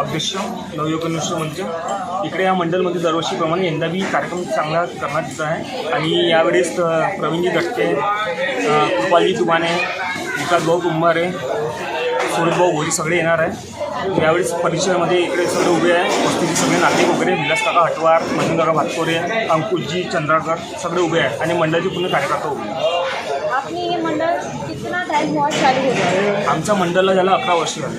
अध्यक्ष नवयुवक मिश्र मंच इकडे या मंडलमध्ये दरवर्षीप्रमाणे यंदा बी कार्यक्रम चांगला करण्यात येत आहे. आणि यावेळेस प्रवीणजी दटके कृपालजी कृपाली तुमाने विकास भाऊ कुंभारे सुरत भाऊ भोरी सगळे येणार आहे. यावेळेस परिसरामध्ये इकडे सगळे उभे आहे. वस्तीचे सगळे नागरिक वगैरे विलास काका हटवार महेंद्रकाका भातकोरे अंकुशजी चंद्राकर सगळे उभे आहे. आणि मंडळाचे पूर्ण कार्यकर्ता उभे आहे शिक्षणात आहे मंडल चालू हो आमच्या मंडळाला झालं अकरा वर्ष झाली.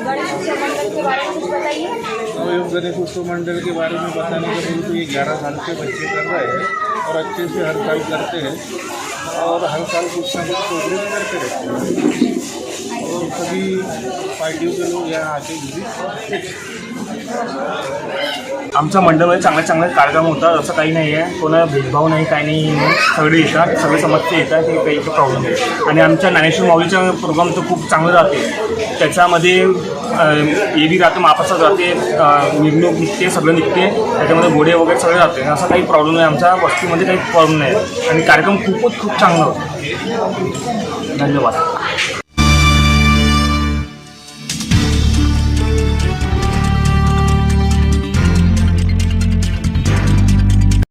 गणेश उत्सव मंडल के बारे में नवयुग गणेश उत्सव मंडल के बारे में बताने के लिए तो ये ग्यारह साल के बच्चे कर रहे हैं और अच्छे से हर साल करते हैं और हर साल कुछ ना कुछ प्रोग्राम करते रहते हैं। और सभी पार्टियों के लोग यहाँ आके विजिट करते हैं। आमच्या मंडळमध्ये म्हणजे चांगले चांगले कार्यक्रम होतात असं काही नाही आहे. कोणा भेदभाव नाही काही नाही. सगळे येतात सगळे समजते येतात हे काही प्रॉब्लेम नाही. आणि आमच्या ज्ञानेश्वर माऊलीचा प्रोग्राम तर खूप चांगलं राहते. त्याच्यामध्ये ए बी राहते मापासात राहते निघणूक निघते सगळं निघते. त्याच्यामध्ये घोडे वगैरे सगळे राहते. असा काही प्रॉब्लेम नाही. आमच्या वस्तीमध्ये काही प्रॉब्लेम नाही. आणि कार्यक्रम खूपच खूप चांगला होतो. धन्यवाद.